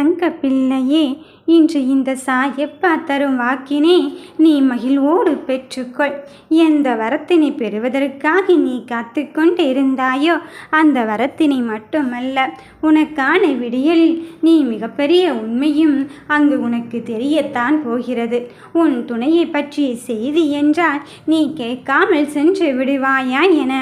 தங்க பிள்ளையே இன்று இந்த சாயப்பா தரும் வாக்கினை நீ மகிழ்வோடு பெற்றுக்கொள். எந்த வரத்தினை பெறுவதற்காக நீ காத்து கொண்டு இருந்தாயோ அந்த வரத்தினை மட்டுமல்ல உனக்கான விடியலில் நீ மிகப்பெரிய உண்மையும் அங்கு உனக்கு தெரியத்தான் போகிறது. உன் துணையை பற்றிய செய்தி என்றால் நீ கேட்காமல் சென்று விடுவாயா என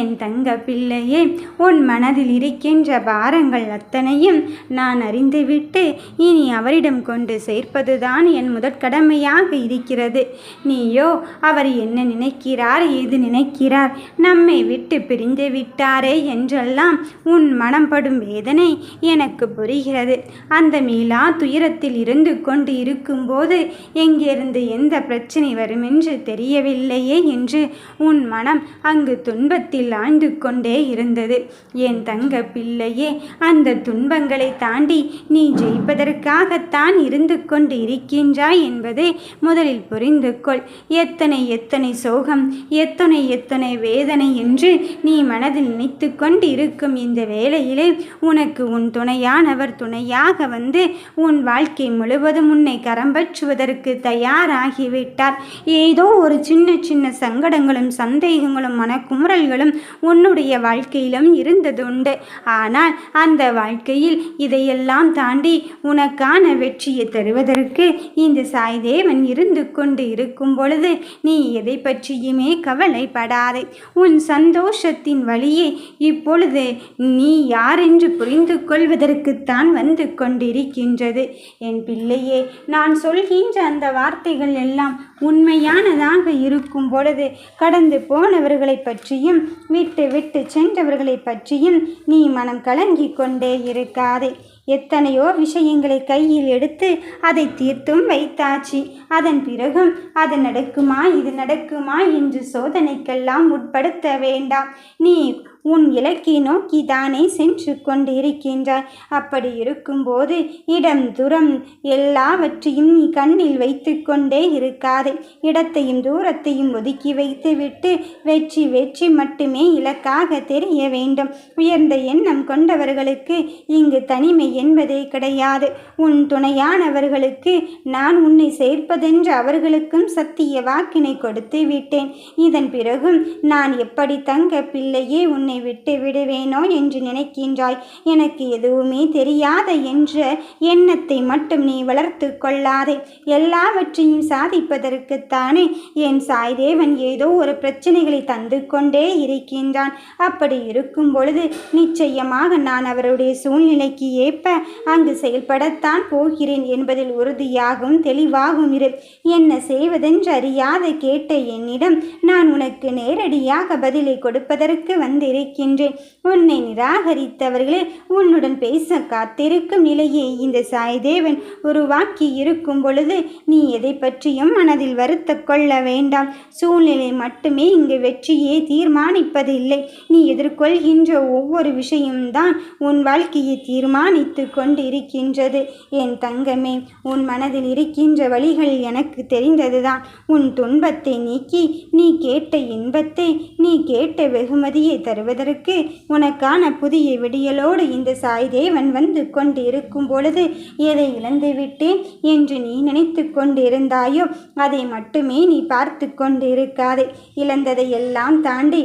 என் தங்க பிள்ளையே உன் மனதில் இருக்கின்ற பாரங்கள் அத்தனையும் நான் அறிந்துவிட்டு இனி அவரிடம் கொண்டு சேர்ப்பதுதான் என் முதற்கடமையாக இருக்கிறது. நீயோ அவர் என்ன நினைக்கிறார் ஏது நினைக்கிறார்? நம்மை விட்டு பிரிந்து விட்டாரே என்றெல்லாம் உன் மனம் படும் வேதனை எனக்கு புரிகிறது. அந்த மீளா துயரத்தில் இருந்து கொண்டு இருக்கும்போது எங்கிருந்து எந்த பிரச்சனை வரும் என்று தெரியவில்லையே என்று உன் மனம் அங்கு துன்பத்தில் ஆழ்ந்து கொண்டே இருந்தது. என் தங்க பிள்ளையே அந்த துன்பங்களை தாண்டி நீ ஜெயிப்பதற்காகத்தான் இருந்து கொண்டு இருக்கின்றாய் என்பதை முதலில் புரிந்து கொள். எத்தனை எத்தனை சோகம் எத்தனை எத்தனை வேதனை என்று நீ மனதில் நினைத்து கொண்டு இருக்கும் இந்த வேளையிலே உனக்கு உன் துணையானவர் துணையாக வந்து உன் வாழ்க்கை முழுவதும் உன்னை கரம்பற்றுவதற்கு தயாராகிவிட்டார். ஏதோ ஒரு சின்ன சின்ன சங்கடங்களும் சந்தேகங்களும் மனக்குமுறல்களும் உன்னுடைய வாழ்க்கையிலும் இருந்ததுண்டு. ஆனால் அந்த வாழ்க்கையில் இதையெல்லாம் தாண்டி உனக்கான வெற்றியை தருவதற்கு இந்த சாய்தேவன் இருந்து கொண்டு இருக்கும் பொழுது நீ எதை பற்றியுமே கவலைப்படாதே. உன் சந்தோஷத்தின் வழியே இப்பொழுது நீ யார் என்று புரிந்து கொள்வதற்குத்தான் வந்து கொண்டிருக்கின்றது. என் பிள்ளையே நான் சொல்கின்ற அந்த வார்த்தைகள் எல்லாம் உண்மையானதாக இருக்கும் பொழுது கடந்து போனவர்களை பற்றியும் விட்டு விட்டு சென்றவர்களை பற்றியும் நீ மனம் கலங்கி கொண்டே இருக்காதே. எத்தனையோ விஷயங்களை கையில் எடுத்து அதை தீர்த்தும் வைத்தாச்சு. அதன் பிறகும் அது நடக்குமா இது நடக்குமா என்று சோதனைக்கெல்லாம் உட்படுத்த வேண்டாம். நீ உன் இலக்கை நோக்கி தானே சென்று கொண்டிருக்கின்றாய். அப்படி இருக்கும்போது இடம் துரம் எல்லாவற்றையும் நீ கண்ணில் வைத்து கொண்டே இருக்காதே. இடத்தையும் தூரத்தையும் ஒதுக்கி வைத்துவிட்டு வெற்றி வெற்றி மட்டுமே இலக்காக தெரிய வேண்டும். உயர்ந்த எண்ணம் கொண்டவர்களுக்கு இங்கு தனிமை என்பதே கிடையாது. உன் துணையானவர்களுக்கு நான் உன்னை சேர்ப்பதென்று அவர்களுக்கும் சத்திய வாக்கினை கொடுத்து விட்டேன் இதன் பிறகும் நான் எப்படி தங்க பிள்ளையே உன் உன்னை விட்டு விடுவேனோ என்று நினைக்கின்றாய்? எனக்கு எதுவுமே தெரியாத என்ற எண்ணத்தை மட்டும் நீ வளர்த்து கொள்ளாதே. எல்லாவற்றையும் சாதிப்பதற்குத்தானே என் சாய்தேவன் ஏதோ ஒரு பிரச்சனைகளை தந்து கொண்டே இருக்கின்றான். அப்படி இருக்கும் பொழுது நிச்சயமாக நான் அவருடைய சூழ்நிலைக்கு ஏற்ப அங்கு செயல்படத்தான் போகிறேன் என்பதில் உறுதியாகவும் தெளிவாகவும் இரு. என்ன செய்வதென்று அறியாத கேட்ட என்னிடம் நான் உனக்கு நேரடியாக பதிலை கொடுப்பதற்கு வந்திருக்கின்றேன் உன்னை நிராகரித்தவர்களே உன்னுடன் பேச காத்திருக்கும் நிலையை இந்த சாய்தேவன் உருவாக்கி இருக்கும் பொழுது நீ எதை பற்றியும் மனதில் வருத்த கொள்ள வேண்டாம். சூழ்நிலை மட்டுமே இங்கு வெற்றியே தீர்மானிப்பதில்லை. நீ எதிர்கொள்கின்ற ஒவ்வொரு விஷயம்தான் உன் வாழ்க்கையை தீர்மானித்து கொண்டு இருக்கின்றது என் தங்கமே உன் மனதில் இருக்கின்ற வழிகள் எனக்கு தெரிந்ததுதான். உன் துன்பத்தை நீக்கி நீ கேட்ட இன்பத்தை நீ கேட்ட வெகுமதியை தருவதற்கு உனக்கான புதிய விடியலோடு இந்த சாய்தேவன் வந்து கொண்டிருக்கும் பொழுது எதை இழந்து விட்டேன் என்று நீ நினைத்து கொண்டிருந்தாயோ அதை மட்டுமே நீ பார்த்து கொண்டிருக்காதே. இழந்ததை எல்லாம் தாண்டி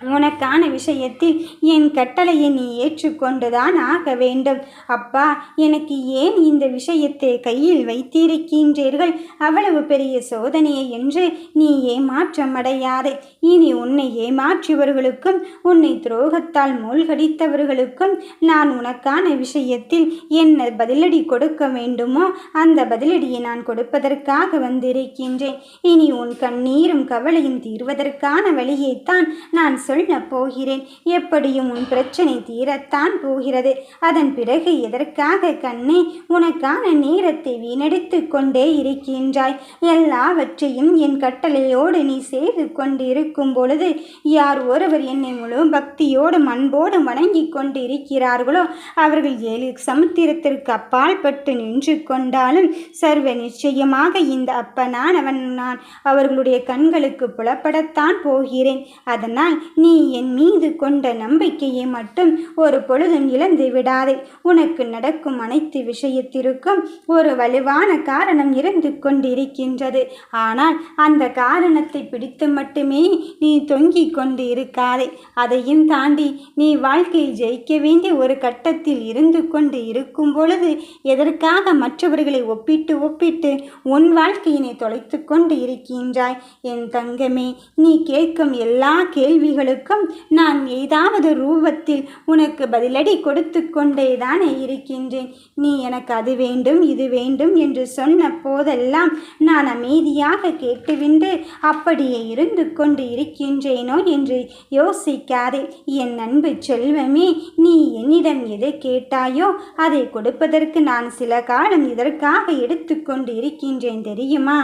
உனக்கான விஷயத்தில் என் கட்டளையை நீ ஏற்றுக்கொண்டுதான் ஆக வேண்டும். அப்பா எனக்கு ஏன் இந்த விஷயத்தை கையில் வைத்திருக்கின்றீர்கள்? அவ்வளவு பெரிய சோதனையை என்று நீ ஏமாற்றம் அடையாதே இனி உன்னை ஏமாற்றியவர்களுக்கும் உன்னை துரோகத்தால் மூழ்கடித்தவர்களுக்கும் நான் உனக்கான விஷயத்தில் என்ன பதிலடி கொடுக்க வேண்டுமோ அந்த பதிலடியை நான் கொடுப்பதற்காக வந்திருக்கின்றேன். இனி உன் கண்ணீரும் கவலையும் தீர்வதற்கான வழியைத்தான் நான் சொல்ல போகிறேன். எப்படியும் உன் பிரச்சனை தீரத்தான் போகிறது. அதன் பிறகு எதற்காக கண்ணே? உனக்கான நேரத்தை வீணடித்து கொண்டே இருக்கின்றாய். எல்லாவற்றையும் என் கட்டளையோடு நீ செய்து கொண்டு இருக்கும் பொழுது யார் ஒருவர் என்னை முழு பக்தியோடும் அன்போடும் வணங்கி கொண்டு இருக்கிறார்களோ அவர்கள் ஏழு சமுத்திரத்திற்கு அப்பால் பட்டு நின்று கொண்டாலும் சர்வ நிச்சயமாக இந்த அப்பனானவன் நான். அவர்களுடைய கண்களுக்கு புலப்படத்தான் போகிறேன். அதனால் நீ என் மீது கொண்ட நம்பிக்கையை மட்டும் ஒரு பொழுதும் இழந்து விடாதே. உனக்கு நடக்கும் அனைத்து விஷயத்திற்கும் ஒரு வலுவான காரணம் இருந்து கொண்டிருக்கின்றது. ஆனால் அந்த காரணத்தை பிடித்து மட்டுமே நீ தொங்கிக் கொண்டு இருக்காதே அதையும் தாண்டி நீ வாழ்க்கையில் ஜெயிக்க வேண்டிய ஒரு கட்டத்தில் இருந்து கொண்டு இருக்கும் பொழுது எதற்காக மற்றவர்களை ஒப்பிட்டு ஒப்பிட்டு உன் வாழ்க்கையினை தொலைத்து கொண்டு இருக்கின்றாய்? என் தங்கமே நீ கேட்கும் எல்லா கேள்விகளும் கேள்விகளுக்கும் நான் ஏதாவது ரூபத்தில் உனக்கு பதிலடி கொடுத்து கொண்டே தானே இருக்கின்றேன். நீ எனக்கு அது வேண்டும் இது வேண்டும் என்று சொன்ன போதெல்லாம் நான் அமைதியாக கேட்டுவிண்டு அப்படியே இருந்து கொண்டு இருக்கின்றேனோ என்று யோசிக்காதே. என் அன்பு செல்வமே நீ என்னிடம் எதை கேட்டாயோ அதை கொடுப்பதற்கு நான் சில காலம் இதற்காக எடுத்துக்கொண்டு இருக்கின்றேன் தெரியுமா?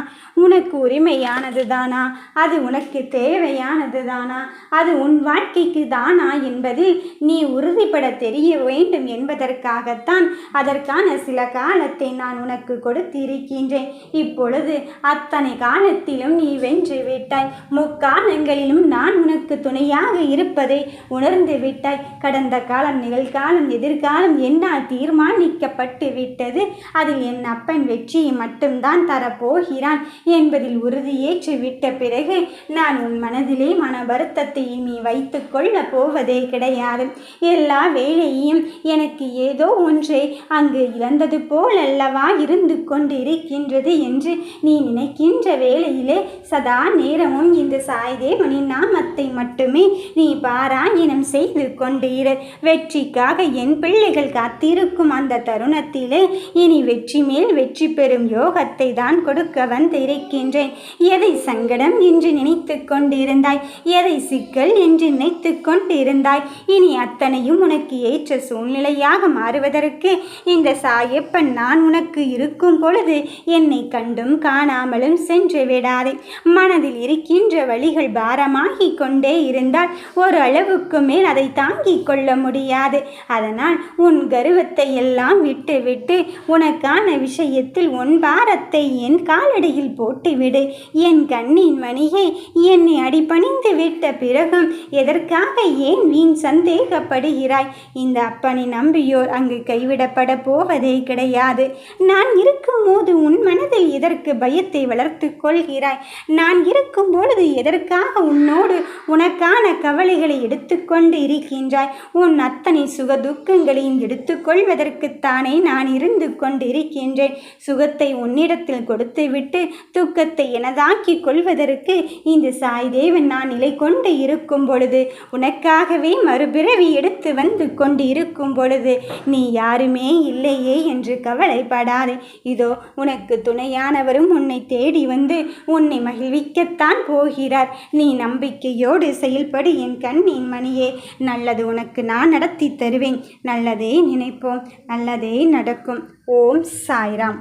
உனக்கு உரிமையானது தானா அது உனக்கு தேவையானது தானா அது உன் வாழ்க்கைக்கு தானா என்பதில் நீ உறுதிப்பட தெரிய வேண்டும் என்பதற்காகத்தான் அதற்கான சில காலத்தை நான் உனக்கு கொடுத்திருக்கின்றேன். இப்பொழுது அத்தனை காலத்திலும் நீ வென்று விட்டாய். முக்காலங்களிலும் நான் உனக்கு துணையாக இருப்பதை உணர்ந்து விட்டாய். கடந்த காலம் நிகழ்காலம் எதிர்காலம் என்னால் தீர்மானிக்கப்பட்டு விட்டது. அதில் என் அப்பன் வெற்றியை மட்டும்தான் தரப்போகிறான் என்பதில் உறுதியேற்று விட்ட பிறகு நான் உன் மனதிலே மன வருத்தத்தை நீ வைத்து கொள்ள போவதே கிடையாது. எல்லா வேலையும் எனக்கு ஏதோ ஒன்றை அங்கு இழந்தது போல் அல்லவா இருந்து கொண்டு இருக்கின்றது என்று நீ நினைக்கின்ற வேளையிலே சதா நேரமும் இந்த சாய்தேவனின் நாமத்தை மட்டுமே நீ பாராயணம் செய்து கொண்டீர். வெற்றிக்காக என் பிள்ளைகள் காத்திருக்கும் அந்த தருணத்திலே இனி வெற்றி மேல் வெற்றி பெறும் யோகத்தை தான் கொடுக்க வந்திருக்கின்றேன். எதை சங்கடம் என்று நினைத்து கொண்டிருந்தாய்? எதை சிக்கல் என்று நினைத்து கொண்டிருந்தாய். இனி அத்தனையும் உனக்கு ஏற்ற சூழ்நிலையாக மாறுவதற்கு இந்த சாயப்பன் நான் உனக்கு இருக்கும் பொழுது என்னை கண்டும் காணாமலும் சென்று விடாதே. மனதில் இருக்கின்ற வழிகள் பாரமாகி கொண்டே இருந்தால் ஒரு அளவுக்கு மேல் அதை தாங்கிக் கொள்ள முடியாது. அதனால் உன் கருவத்தை எல்லாம் விட்டுவிட்டு உனக்கான விஷயத்தில் உன் பாரத்தை என் காலடியில் போட்டுவிடு. என் கண்ணின் மணியை என்னை அடிபணிந்து விட்ட பிறகு பிறகும் எதற்காக ஏன் வீண் சந்தேகப்படுகிறாய்? இந்த அப்பனை நம்பியோர் அங்கு கைவிடப்பட போவதே கிடையாது. நான் இருக்கும்போது உன் மனதில் எதற்கு பயத்தை வளர்த்து கொள்கிறாய்? நான் இருக்கும் பொழுது எதற்காக உன்னோடு உனக்கான கவலைகளை எடுத்துக்கொண்டு இருக்கின்றாய்? உன் அத்தனை சுக துக்கங்களையும் எடுத்துக்கொள்வதற்குத்தானே நான் இருந்து கொண்டிருக்கின்றேன். சுகத்தை உன்னிடத்தில் கொடுத்துவிட்டு துக்கத்தை எனதாக்கிக் கொள்வதற்கு இந்த சாய்தேவன் நான் நிலை கொண்டு இருக்கும் பொழுது உனக்காகவே மறுபிறவி எடுத்து வந்து கொண்டு இருக்கும் பொழுது நீ யாருமே இல்லையே என்று கவலைப்படாதே. இதோ உனக்கு துணையான துணையானவரும் உன்னை தேடி வந்து உன்னை மகிழ்விக்கத்தான் போகிறார். நீ நம்பிக்கையோடு செயல்படு என் கண்ணின் மணியே. நல்லது உனக்கு நான் நடத்தி தருவேன். நல்லதே நினைப்போம். நல்லதே நடக்கும். ஓம் சாய்ராம்.